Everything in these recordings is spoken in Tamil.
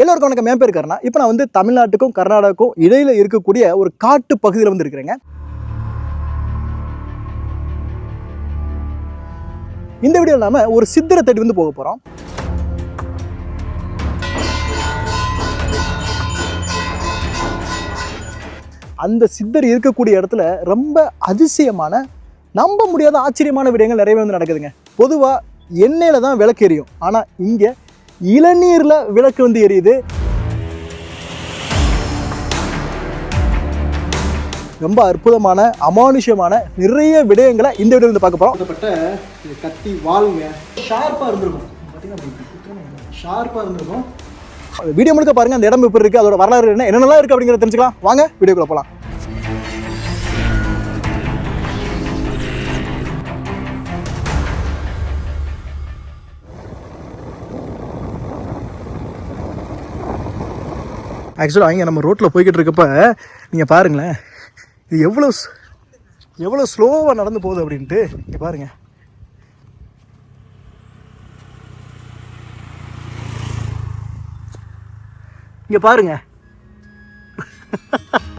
எல்லோருக்கும் வணக்கம். என் பேர் கருணா. இப்போ நான் வந்து தமிழ்நாட்டுக்கும் கர்நாடகாவுக்கும் இடையில் இருக்கக்கூடிய ஒரு காட்டு பகுதியில் வந்து இருக்கிறேங்க இந்த வீடியோ இல்லாமல் ஒரு சித்திரை தேடி வந்து போக போகிறோம் அந்த சித்தர் இருக்கக்கூடிய இடத்துல ரொம்ப அதிசயமான நம்ப முடியாத ஆச்சரியமான விடயங்கள் நிறையவே வந்து நடக்குதுங்க. பொதுவாக எண்ணெயில் தான் விளக்கு எரியும் ஆனால் இங்கே இளநீரில் விளக்கு வந்து எரியுது. ரொம்ப அற்புதமான அமானுஷ்யமான நிறைய விடயங்களை இந்த வீடியோ வந்து பார்க்க போகிறோம் கத்தி வாளுங்க. ஷார்ப்பாக இருந்திருக்கும். ஷார்ப்பாக இருந்திருக்கும். வீடியோ முழுக்க பாருங்க அந்த இடம் எப்படி இருக்கு அதோட வரலாறு என்ன என்னென்னலாம் இருக்கு அப்படிங்கிறத தெரிஞ்சுக்கலாம். வாங்க வீடியோக்குள்ள போகலாம் ஆக்சுவலாக அவங்க நம்ம ரோட்டில் போய்கிட்டு இருக்கப்ப நீங்கள் பாருங்களேன். இது எவ்வளோ எவ்வளோ ஸ்லோவாக நடந்து போகுது அப்படின்ட்டு இங்கே பாருங்கள் இங்கே பாருங்க.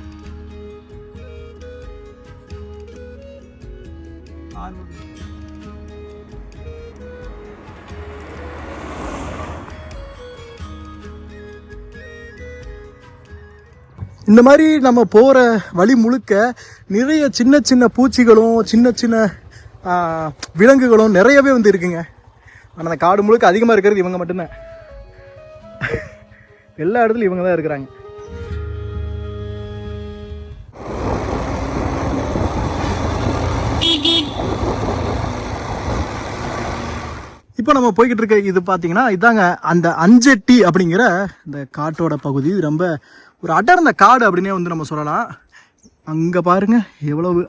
இந்த மாதிரி நம்ம போகிற வழி முழுக்க நிறைய சின்ன சின்ன பூச்சிகளும் சின்ன சின்ன விலங்குகளும் நிறையவே வந்து இருக்குங்க. ஆனால் அந்த காடு முழுக்க அதிகமாக இருக்கிறது இவங்க மட்டும்தான். எல்லா இடத்துலையும் இவங்க தான் இருக்கிறாங்க. இப்போ நம்ம போய்கிட்டு இருக்க இது பார்த்தீங்கன்னா இதாங்க அந்த அஞ்செட்டி அப்படிங்கிற இந்த காட்டோட பகுதி. ரொம்ப ஒரு அடர்ந்த காடு அப்படின்னே வந்து நம்ம சொல்லலாம். அங்கே பாருங்கள் எவ்வளவு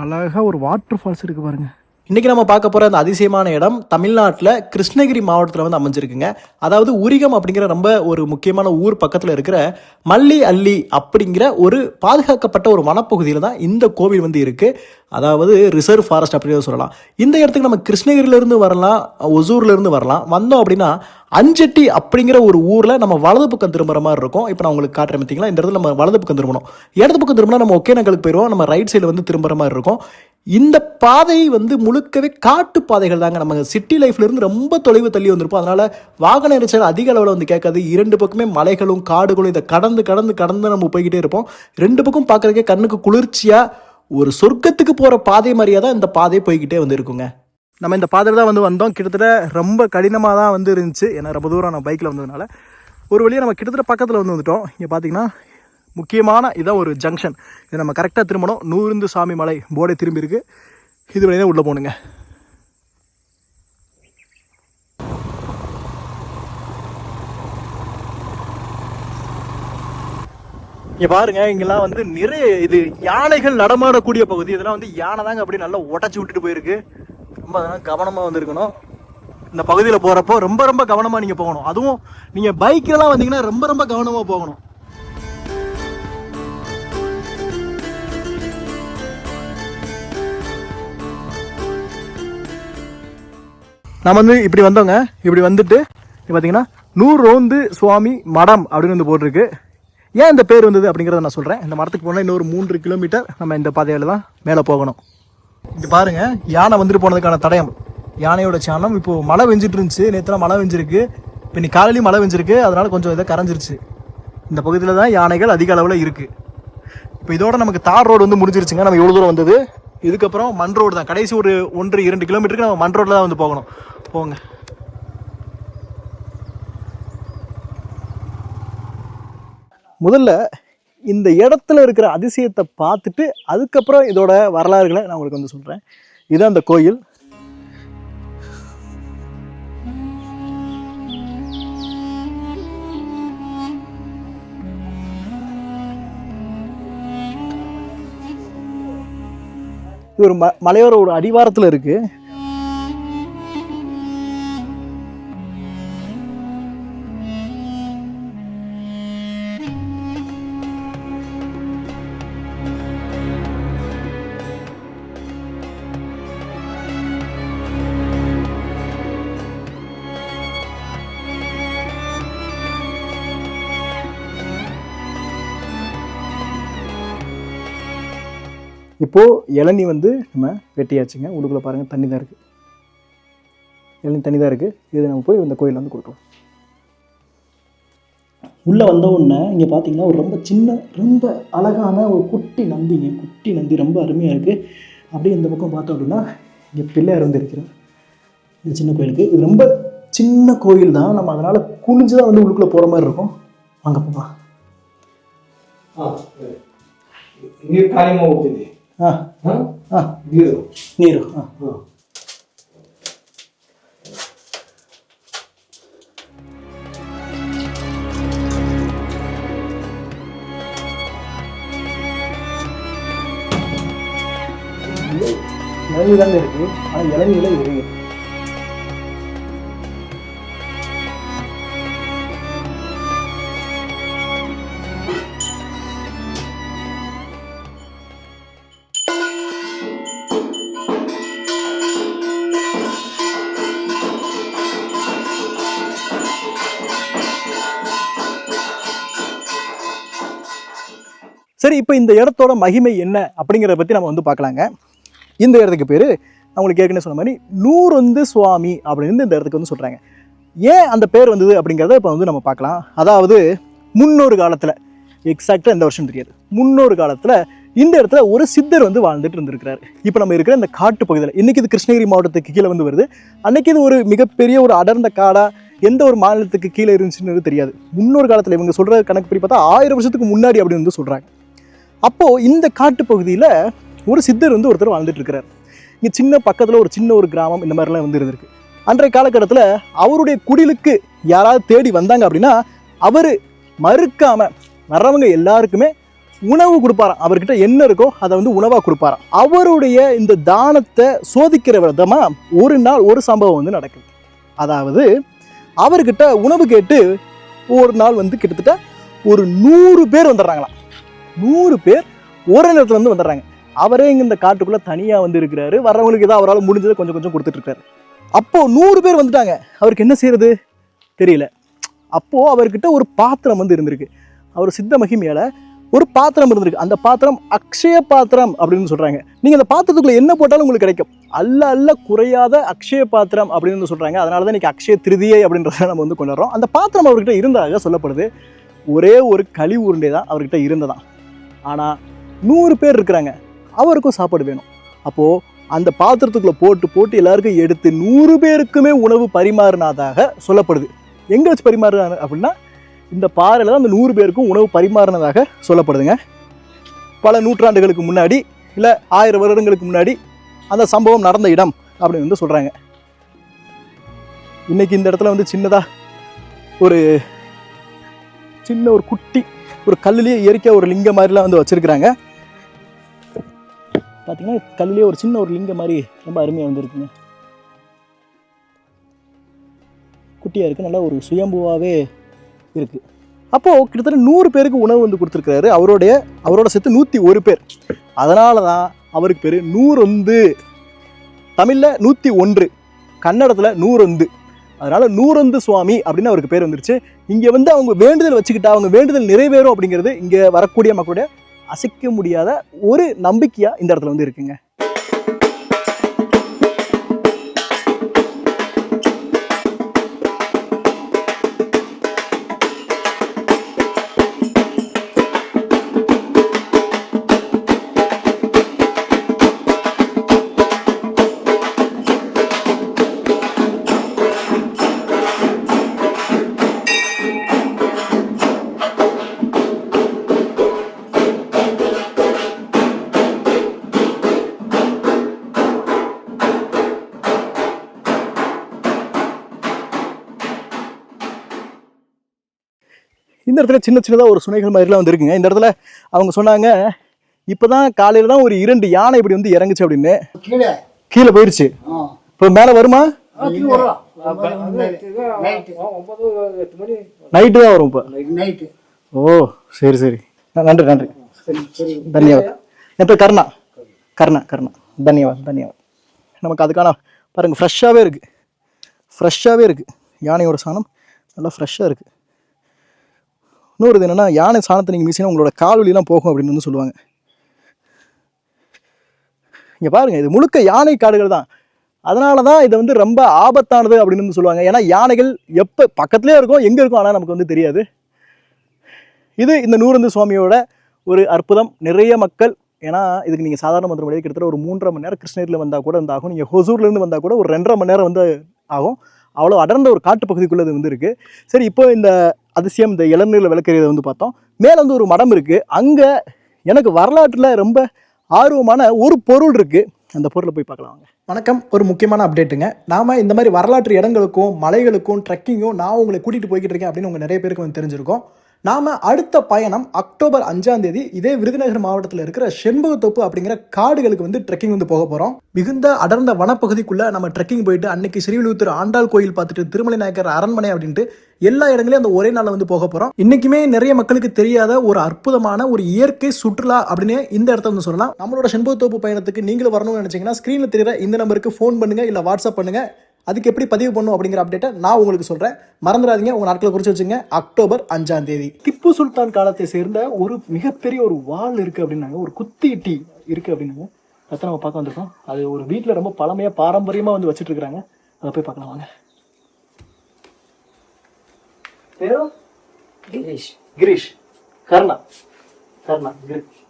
அழகா ஒரு வாட்டர் ஃபால்ஸ் இருக்குது பாருங்கள் இன்றைக்கி நம்ம பார்க்க போகிற அந்த அதிசயமான இடம் தமிழ்நாட்டில் கிருஷ்ணகிரி மாவட்டத்தில் வந்து அமைஞ்சிருக்குங்க. அதாவது உரிகம் அப்படிங்கிற ரொம்ப ஒரு முக்கியமான ஊர் பக்கத்தில் இருக்கிற மல்லி அள்ளி அப்படிங்கிற ஒரு பாதுகாக்கப்பட்ட ஒரு வனப்பகுதியில் தான் இந்த கோவில் வந்து இருக்குது அதாவது ரிசர்வ் ஃபாரஸ்ட் அப்படின்னு சொல்லலாம். இந்த இடத்துக்கு நம்ம கிருஷ்ணகிரியிலேருந்து வரலாம் ஒசூர்லேருந்து வரலாம். வந்தோம் அப்படின்னா அஞ்செட்டி அப்படிங்கிற ஒரு ஊரில் நம்ம வலது பக்கம் திரும்புற மாதிரி இருக்கும். இப்போ நான் உங்களுக்கு காட்டுறேன் பார்த்தீங்களா இந்த இடத்துல நம்ம வலது பக்கம் திரும்பணும். இடது பக்கம் திரும்பினா நம்ம ஒகேனக்கலுக்கு போயிடுவோம் நம்ம ரைட் சைடில் வந்து திரும்புகிற மாதிரி இருக்கும். இந்த பாதை வந்து முழுக்கவே காட்டு பாதைகள் தாங்க. நம்ம சிட்டி லைஃப்லேருந்து ரொம்ப தொலைவு தள்ளி வந்திருப்போம். அதனால் வாகன நெரிசல் அதிக அளவில் வந்து கேட்காது. இரண்டு பக்கமே மலைகளும் காடுகளும் இதை கடந்து கடந்து கடந்து நம்ம போய்கிட்டே இருப்போம். ரெண்டு பக்கம் பார்க்கறதுக்கே கண்ணுக்கு குளிர்ச்சியாக ஒரு சொர்க்கத்துக்கு போகிற பாதை மாதிரியாக தான் இந்த பாதை போய்கிட்டே வந்து இருக்குங்க நம்ம இந்த பாதையில் தான் வந்து வந்தோம். கிட்டத்தட்ட ரொம்ப கடினமாக தான் வந்து இருந்துச்சு. ஏன்னா ரொம்ப தூரம் நான் பைக்கில் வந்ததுனால. ஒரு வழியாக நம்ம கிட்டத்தட்ட பக்கத்தில் வந்து வந்துட்டோம். இங்கே பார்த்தீங்கன்னா முக்கியமான இதான் ஒரு ஜங்ஷன் இது நம்ம கரெக்டாக திரும்பணும். நூறுந்து சாமி மலை போர்டே திரும்பி இருக்கு இது வழியாக உள்ளே போகணுங்க இங்கே பாருங்க இங்கெல்லாம் வந்து நிறைய இது யானைகள் நடமாடக்கூடிய பகுதி. இதெல்லாம் வந்து யானை தாங்க அப்படி நல்லா உடச்சி விட்டுட்டு போயிருக்கு. ரொம்ப அதெல்லாம் கவனமாக வந்திருக்கணும். இந்த பகுதியில் போகிறப்போ ரொம்ப ரொம்ப கவனமாக நீங்கள் போகணும். அதுவும் நீங்கள் பைக்கெல்லாம் வந்தீங்கன்னா ரொம்ப ரொம்ப கவனமாக போகணும். நம்ம வந்து இப்படி வந்தோங்க. இப்படி வந்துட்டு பார்த்தீங்கன்னா நூறு ரோந்து சுவாமி மடம் அப்படின்னு வந்து போட்டிருக்கு. ஏன் இந்த பேர் வந்தது அப்படிங்கிறத நான் சொல்கிறேன் இந்த மரத்துக்கு போனால் இன்னொரு மூன்று கிலோமீட்டர் நம்ம இந்த பாதையில் தான் மேலே போகணும். இங்கே பாருங்கள் யானை வந்துட்டு போனதுக்கான தடயம். யானையோட சாணம். இப்போது மழை வெஞ்சிட்டு இருந்துச்சு. நேற்றுலாம் மழை வெஞ்சிருக்கு. இப்போ இன்னைக்கு காலையிலையும் மழை வெஞ்சிருக்கு. அதனால் கொஞ்சம் இதை கரைஞ்சிருச்சு. இந்த பகுதியில் தான் யானைகள் அதிக அளவில் இருக்குது இப்போ இதோட நமக்கு தார் ரோடு வந்து முடிஞ்சிருச்சுங்க. நம்ம இவ்வளோ தூரம் வந்தது? இதுக்கப்புறம் மண் ரோடு தான். கடைசி ஒரு ஒன்று இரண்டு கிலோமீட்டருக்கு நம்ம மண் ரோட்டில் தான் வந்து போகணும். போங்க. முதல்ல இந்த இடத்துல இருக்கிற அதிசயத்தை பார்த்துட்டு அதுக்கப்புறம் இதோட வரலாறுகளை நான் உங்களுக்கு வந்து சொல்கிறேன் இதுதான் அந்த கோயில். இது ஒரு ம மலையோர ஒரு அடிவாரத்தில் இருக்குது இப்போது இளநீ வந்து நம்ம வெட்டியாச்சுங்க. உள்ளுக்குள்ளே பாருங்கள் தண்ணி தான் இருக்குது இளநீ தண்ணி தான் இருக்குது இது நம்ம போய் இந்த கோயிலில் வந்து கொடுக்கலாம். உள்ளே வந்த உடனே இங்கே பார்த்தீங்கன்னா ஒரு ரொம்ப சின்ன ரொம்ப அழகான ஒரு குட்டி நந்திங்க. குட்டி நந்தி ரொம்ப அருமையாக இருக்குது அப்படியே இந்த பக்கம் பார்த்தோம் அப்படின்னா இங்கே பிள்ளையார் வந்து இருக்கிறார். இந்த சின்ன கோயிலுக்கு. இது ரொம்ப சின்ன கோயில் தான். நம்ம அதனால் குனிஞ்சு தான் வந்து உள்ளுக்குள்ளே போகிற மாதிரி இருக்கும். வாங்க போகலாம் நீர் காரியமாக ஊற்றுது ನೀರು நீரு. ஆ. இளநீ தாங்க இருக்கு? ஆனால் இளநீல இருக்கு. சரி இப்போ இந்த இடத்தோட மகிமை என்ன அப்படிங்கிறத பற்றி நம்ம வந்து பார்க்கலாங்க. இந்த இடத்துக்கு பேர் அவங்களுக்கு ஏற்கனவே சொன்ன மாதிரி நூறொந்து சுவாமி அப்படின்னு இந்த இடத்துக்கு வந்து சொல்கிறாங்க ஏன் அந்த பேர் வந்தது அப்படிங்கிறத இப்போ வந்து நம்ம பார்க்கலாம். அதாவது முன்னொரு காலத்தில் எக்ஸாக்டாக இந்த வருஷம் தெரியாது. முன்னொரு காலத்தில் இந்த இடத்துல ஒரு சித்தர் வந்து வாழ்ந்துட்டு இருந்திருக்கிறார். இப்போ நம்ம இருக்கிற இந்த காட்டு பகுதியில் இன்றைக்கி இது கிருஷ்ணகிரி மாவட்டத்துக்கு கீழே வந்து வருது. அன்றைக்கி இது ஒரு மிகப்பெரிய ஒரு அடர்ந்த காடாக எந்த ஒரு மாநிலத்துக்கு கீழே இருந்துச்சுன்னு தெரியாது. முன்னொரு காலத்தில் இவங்க சொல்கிற கணக்குப்படி பார்த்தா ஆயிரம் வருஷத்துக்கு முன்னாடி அப்படின்னு வந்து சொல்கிறாங்க அப்போது இந்த காட்டு பகுதியில் ஒரு சித்தர் வந்து ஒருத்தர் வாழ்ந்துட்டு இருக்கிறார் இங்கே சின்ன பக்கத்தில் ஒரு சின்ன ஒரு கிராமம் இந்த மாதிரிலாம் வந்து இருந்திருக்கு. அன்றைய காலகட்டத்தில் அவருடைய குடிலுக்கு யாராவது தேடி வந்தாங்க அப்படின்னா அவர் மறுக்காமல் வர்றவங்க எல்லாருக்குமே உணவு கொடுப்பாராம். அவர்கிட்ட என்ன இருக்கோ அதை வந்து உணவாக கொடுப்பாராம். அவருடைய இந்த தானத்தை சோதிக்கிற விதமாக ஒரு நாள் ஒரு சம்பவம் வந்து நடக்குது. அதாவது அவர்கிட்ட உணவு கேட்டு ஒரு நாள் வந்து கிட்டத்தட்ட ஒரு நூறு பேர் வந்துடுறாங்களாம். நூறு பேர் ஒரு நேரத்தில் வந்து வந்துடுறாங்க. அவரே இங்கே இந்த காட்டுக்குள்ளே தனியாக வந்து இருக்கிறாரு. வரவங்களுக்கு ஏதாவது அவரால் முடிஞ்சதை கொஞ்சம் கொஞ்சம் கொடுத்துட்ருக்காரு அப்போது நூறு பேர் வந்துட்டாங்க. அவருக்கு என்ன செய்கிறது தெரியல. அப்போது அவர்கிட்ட ஒரு பாத்திரம் வந்து இருந்திருக்கு. அவர் சித்த மகிமையால் ஒரு பாத்திரம் இருந்திருக்கு. அந்த பாத்திரம் அக்ஷய பாத்திரம் அப்படின்னு சொல்கிறாங்க நீங்கள் அந்த பாத்திரத்துக்குள்ளே என்ன போட்டாலும் உங்களுக்கு கிடைக்கும். அல்ல அல்ல குறையாத அக்ஷய பாத்திரம் அப்படின்னு சொல்கிறாங்க அதனால தான் இன்றைக்கி அக்ஷய திருதியை அப்படின்றத நம்ம வந்து கொண்டாடுறோம். அந்த பாத்திரம் அவர்கிட்ட இருந்ததாக சொல்லப்படுது. ஒரே ஒரு கழிவு உருண்டை தான் அவர்கிட்ட இருந்ததான் ஆனால் நூறு பேர் இருக்கிறாங்க. அவருக்கும் சாப்பாடு வேணும். அப்போது அந்த பாத்திரத்துக்குள்ளே போட்டு போட்டு எல்லாருக்கும் எடுத்து நூறு பேருக்குமே உணவு பரிமாறினதாக சொல்லப்படுது. எங்கே வச்சு பரிமாறுறாங்க அப்படின்னா இந்த பாறையில் தான் அந்த நூறு பேருக்கும் உணவு பரிமாறினதாக சொல்லப்படுதுங்க. பல நூற்றாண்டுகளுக்கு முன்னாடி இல்லை ஆயிரம் வருடங்களுக்கு முன்னாடி அந்த சம்பவம் நடந்த இடம் அப்படின்னு வந்து சொல்கிறாங்க இன்னைக்கு இந்த இடத்துல வந்து சின்னதாக ஒரு சின்ன ஒரு குட்டி ஒரு கல்லுலேயே இயற்கையாக ஒரு லிங்கம் மாதிரிலாம் வந்து வச்சுருக்குறாங்க. பார்த்தீங்கன்னா கல்லுலேயே ஒரு சின்ன ஒரு லிங்கம் மாதிரி ரொம்ப அருமையாக வந்துருக்குங்க. குட்டியாக இருக்குது நல்லா ஒரு சுயம்புவாகவே இருக்குது அப்போது கிட்டத்தட்ட நூறு பேருக்கு உணவு வந்து கொடுத்துருக்காரு அவருடைய அவரோட சேர்த்து நூற்றி ஒரு பேர். அதனால தான் அவருக்கு பேர் நூறொந்து. தமிழில் நூற்றி ஒன்று. கன்னடத்தில் நூறொந்து. அதனால் நூறந்து சுவாமி அப்படின்னு அவருக்கு பேர் வந்துருச்சு. இங்கே வந்து அவங்க வேண்டுதல் வச்சுக்கிட்டா அவங்க வேண்டுதல் நிறைவேறும் அப்படிங்கிறது இங்கே வரக்கூடிய மக்களுடைய அசைக்க முடியாத ஒரு நம்பிக்கையாக இந்த இடத்துல வந்து இருக்குங்க. இந்த இடத்துல சின்ன சின்னதாக ஒரு சுனைகள் மாதிரிலாம் வந்து இந்த இடத்துல அவங்க சொன்னாங்க இப்போ தான் காலையில் தான் ஒரு இரண்டு யானை இப்படி வந்து இறங்குச்சு அப்படின்னு. கீழே. கீழே போயிருச்சு. இப்போ மேலே வருமா? நைட்டு தான் வரும் இப்போ. ஓ சரி சரி. நன்றி நன்றி. தன்யவாதம் என் பேர் கர்ணா. கர்ணா கர்ணா. தன்யவாதம் தன்யவாதம் நமக்கு அதுக்கான பாருங்கள் ஃப்ரெஷ்ஷாகவே இருக்குது ஃப்ரெஷ்ஷாகவே இருக்குது யானையோட சாணம் நல்லா ஃப்ரெஷ்ஷாக இருக்குது இன்னொரு இது என்னென்னா யானை சாணத்தை நீங்கள் மிசினா உங்களோட கால் வலியெல்லாம் போகும் அப்படின்னு வந்து சொல்லுவாங்க. இங்கே பாருங்கள் இது முழுக்க யானை காடுகள் தான். அதனால தான் இது வந்து ரொம்ப ஆபத்தானது அப்படின்னு வந்து சொல்லுவாங்க. ஏன்னா யானைகள் எப்போ பக்கத்துலேயே இருக்கும் எங்கே இருக்கும் ஆனால் நமக்கு வந்து தெரியாது. இது இந்த நூறந்து சுவாமியோட ஒரு அற்புதம். நிறைய மக்கள் ஏன்னா இதுக்கு நீங்கள் சாதாரண மந்திரம் முடியாது கிட்டத்தட்ட ஒரு மூன்றரை மணி நேரம் கிருஷ்ணகிரியில் வந்தால் கூட வந்து ஆகும். நீங்கள் ஹொசூர்லேருந்து வந்தால் கூட ஒரு ரெண்டரை மணி நேரம் வந்து ஆகும். அவ்வளோ அடர்ந்த ஒரு காட்டு பகுதிக்குள்ளே வந்து இருக்குது சரி இப்போ இந்த அதிசயம் இந்த இளநீரில் விளக்கறியதை வந்து பார்த்தோம். மேலே வந்து ஒரு மடம் இருக்குது அங்கே எனக்கு வரலாற்றில் ரொம்ப ஆர்வமான ஒரு பொருள் இருக்குது அந்த பொருளை போய் பார்க்கலாம் வணக்கம். ஒரு முக்கியமான அப்டேட்டுங்க. நாம இந்த மாதிரி வரலாற்று இடங்களுக்கும் மலைகளுக்கும் ட்ரெக்கிங்கும் நான் உங்களை கூட்டிகிட்டு போய்கிட்டு இருக்கேன் அப்படின்னு உங்கள் நிறைய பேருக்கு வந்து தெரிஞ்சிருக்கும். நாம அடுத்த பயணம் அக்டோபர் அஞ்சாம் தேதி இதே விருதுநகர் மாவட்டத்தில் இருக்கிற செண்பகத்தோப்பு அப்படிங்கிற காடுகளுக்கு வந்து ட்ரெக்கிங் வந்து போக போறோம். மிகுந்த அடர்ந்த வனப்பகுதிக்குள்ள நம்ம ட்ரெக்கிங் போயிட்டு அன்னைக்கு ஸ்ரீவிழுத்தூர் ஆண்டாள் கோயில் பார்த்துட்டு திருமலை நாயக்கர் அரண்மனை அப்படின்ட்டு எல்லா இடங்களையும் அந்த ஒரே நாளில் வந்து போக போறோம். இன்னைக்குமே நிறைய மக்களுக்கு தெரியாத ஒரு அற்புதமான ஒரு இயற்கை சுற்றுலா அப்படின்னு இந்த இடத்த வந்து சொல்லலாம். நம்மளோட செண்பகத்தோப்பு பயணத்துக்கு நீங்களும் வரணும்னு நினைச்சீங்கன்னா ஸ்க்ரீனில் தெரியிற இந்த நம்பருக்கு ஃபோன் பண்ணுங்க இல்லை வாட்ஸ்அப் பண்ணுங்க. அதுக்கு எப்படி பதிவு பண்ணும் அப்படிங்கிற அப்டேட்டை நான் உங்களுக்கு சொல்கிறேன் மறந்துடாதீங்க. உங்கள் நாட்களை குறித்து வச்சுங்க அக்டோபர் அஞ்சாம் தேதி. திப்பு சுல்தான் காலத்தை சேர்ந்த ஒரு மிகப்பெரிய ஒரு வால் இருக்குது அப்படின்னாங்க. ஒரு குத்தி டீ இருக்குது அப்படின்னாங்க. அதை நம்ம பார்க்க வந்திருக்கோம். அது ஒரு வீட்டில் ரொம்ப பழமையாக பாரம்பரியமாக வந்து வச்சுட்டு இருக்கிறாங்க. அதை போய் பார்க்கலாம் வாங்க. கிரீஷ். கிரீஷ். கர்ணா. கர்ணா கிரீஷ்.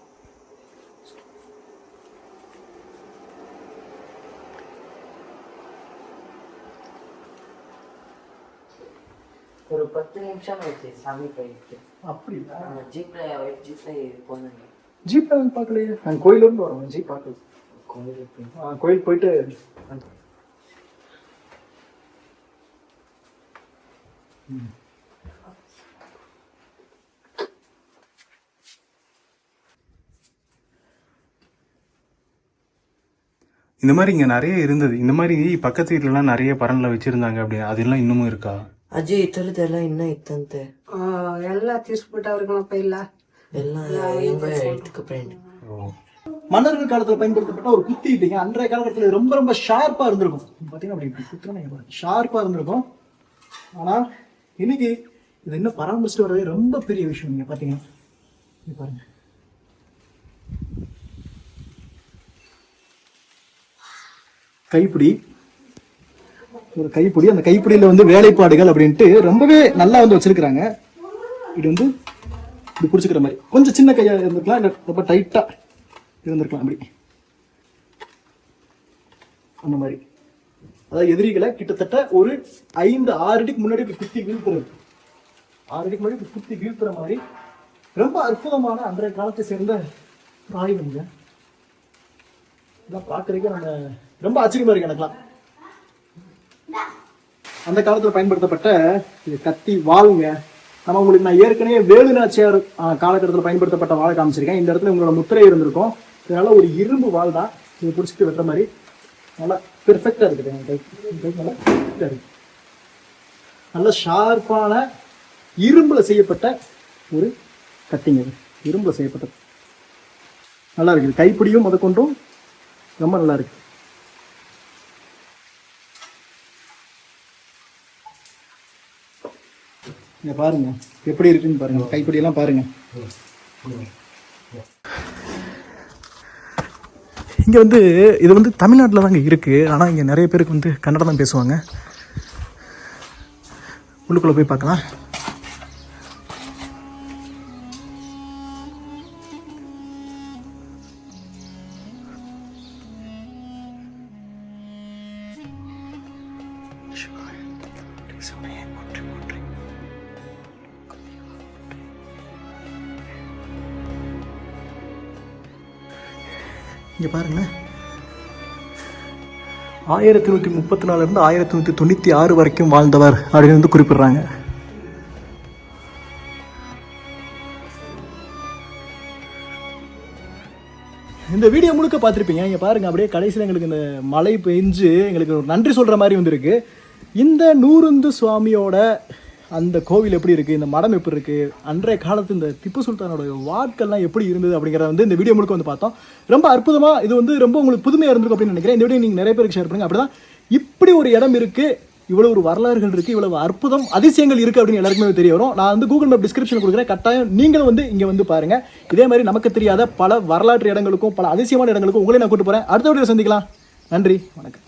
ஒரு பத்து நிமிஷம் ஆயிடுச்சு சாமி போயிட்டு அப்படியா? ஜீப்ல ஜீப்ல போனாங்க ஜீப் நாங்கள் பார்க்கலையே? நாங்கள் கோயிலேருந்து வரோம் ஜீப் பார்க்கல கோயிலுக்கு ஆ, கோயில் போயிட்டு இந்த மாதிரி இங்க நிறைய இருந்தது. இந்த மாதிரி பக்கத்து வீட்லலாம் நிறைய பரன்ல வச்சிருந்தாங்க அப்படி அதெல்லாம் இன்னமும் இருக்கா? ಅಜ್ಜಿ ಈ ಥರದ್ದೆಲ್ಲ ಇನ್ನ ಇತ್ತಂತೆ ಆ, ಎಲ್ಲ ತೀರ್ಸ್ಬಿಟ್ಟವ್ರಿ ಕಣಪ್ಪ ಇಲ್ಲ ಎಲ್ಲ ಹೆಂಗ ಇಟ್ಕ ಫ್ರೆಂಡ್ மன்னர்கள் காலத்துல பயன்படுத்தப்பட்ட ஒரு குத்தி இல்லைங்க அன்றைய காலகட்டத்துல இது ரொம்ப ரொம்ப ஷார்ப்பா இருந்திருக்கும் பாத்தீங்கன்னா அப்படி இப்படி குத்துனா ஷார்ப்பா இருந்திருக்கும் ஆனா இன்னைக்கு இது இன்னும் பராமரிச்சுட்டு வரதே ரொம்ப பெரிய விஷயம் நீங்க பாத்தீங்கன்னா இங்க பாருங்க கைப்பிடி ஒரு கைப்பிடி அந்த கைப்பிடியில் வந்து வேலைப்பாடுகள் அப்படின்ட்டு ரொம்பவே நல்லா வந்து வச்சிருக்கிறாங்க. இது வந்து இப்படி பிடிச்சிக்கிற மாதிரி. கொஞ்சம் சின்ன கையாக இருந்திருக்கலாம் இல்லை ரொம்ப டைட்டாக இருந்திருக்கலாம் அப்படி. அந்த மாதிரி. அதாவது எதிரிகளை கிட்டத்தட்ட ஒரு ஐந்து ஆறு அடிக்கு முன்னாடி குத்தி வீழ்த்துறது. ஆறு அடிக்கு முன்னாடி குத்தி வீழ்த்துற மாதிரி ரொம்ப அற்புதமான அன்றைய காலத்தை சேர்ந்த ஒரு இதெல்லாம் பார்க்குறதுக்கு நம்ம ரொம்ப ஆச்சரியமா இருக்கு எனக்குலாம் அந்த காலத்தில் பயன்படுத்தப்பட்ட இது கத்தி வாளுங்க. நம்ம உங்களுக்கு நான் ஏற்கனவே வேலுநாச்சியார் காலகட்டத்தில் பயன்படுத்தப்பட்ட வாழை காமிச்சிருக்கேன். இந்த இடத்துல உங்களோட முத்திரை இருந்திருக்கும். இதனால ஒரு இரும்பு வாள் தான். இது பிடிச்சிட்டு வெட்டுற மாதிரி. நல்லா பெர்ஃபெக்டா இருக்குது. என் கை நல்லா perfect இருக்கு. நல்ல ஷார்ப்பான இரும்புல செய்யப்பட்ட ஒரு கட்டிங் அது இரும்புல செய்யப்பட்டது நல்லா இருக்குது. கைப்பிடியும் முதற்கொண்டும் ரொம்ப நல்லா இருக்கு இங்க பாருங்க. எப்படி இருக்குன்னு பாருங்க. கைப்பிடி எல்லாம் பாருங்க. இங்க வந்து இது வந்து தமிழ்நாட்டில் தாங்க இருக்கு. ஆனா இங்க நிறைய பேருக்கு வந்து கன்னடம் தான் பேசுவாங்க. உள்ளுக்குள்ள போய் பார்க்கலாம். இங்கே பாருங்களேன் ஆயிரத்தி நூற்றி முப்பத்தி நாலுலேருந்து ஆயிரத்தி நூற்றி தொண்ணூற்றி ஆறு வரைக்கும் வாழ்ந்தவர் அப்படின்னு வந்து குறிப்பிடுறாங்க. இந்த வீடியோ முழுக்க பார்த்துருப்பீங்க. இங்கே பாருங்கள் அப்படியே கடைசியில் எங்களுக்கு இந்த மழை பெஞ்சு எங்களுக்கு ஒரு நன்றி சொல்கிற மாதிரி வந்திருக்கு. இந்த நூறுந்து சுவாமியோட அந்த கோவில் எப்படி இருக்குது இந்த மடம் எப்படி இருக்குது அன்றைய காலத்து இந்த திப்பு சுல்தானோட வாட்கள்லாம் எப்படி இருந்தது அப்படிங்கிறத வந்து இந்த வீடியோ முழுக்க வந்து பார்த்தோம். ரொம்ப அற்புதமாக இது வந்து ரொம்ப உங்களுக்கு புதுமையாக இருந்திருக்கும் அப்படின்னு நினைக்கிறேன். இந்த வீடியோ நீங்கள் நிறைய பேருக்கு ஷேர் பண்ணுங்க. அப்படி இப்படி ஒரு இடம் இருக்குது இவ்வளோ ஒரு வரலாறுகள் இருக்குது இவ்வளோ அற்புதம் அதிசயங்கள் இருக்குது அப்படின்னு எல்லாருக்குமே தெரிய வரும். நான் வந்து கூகுள் மேப் டிஸ்கிரிப்ஷன் கொடுக்குறேன். கட்டாயம் நீங்களும் வந்து இங்கே வந்து பாருங்கள் இதே மாதிரி நமக்கு தெரியாத பல வரலாற்று இடங்களுக்கும் பல அதிசயமான இடங்களுக்கும் உங்களே நான் கூட்டு போகிறேன் அடுத்த வீடியோ சந்திக்கலாம். நன்றி. வணக்கம்.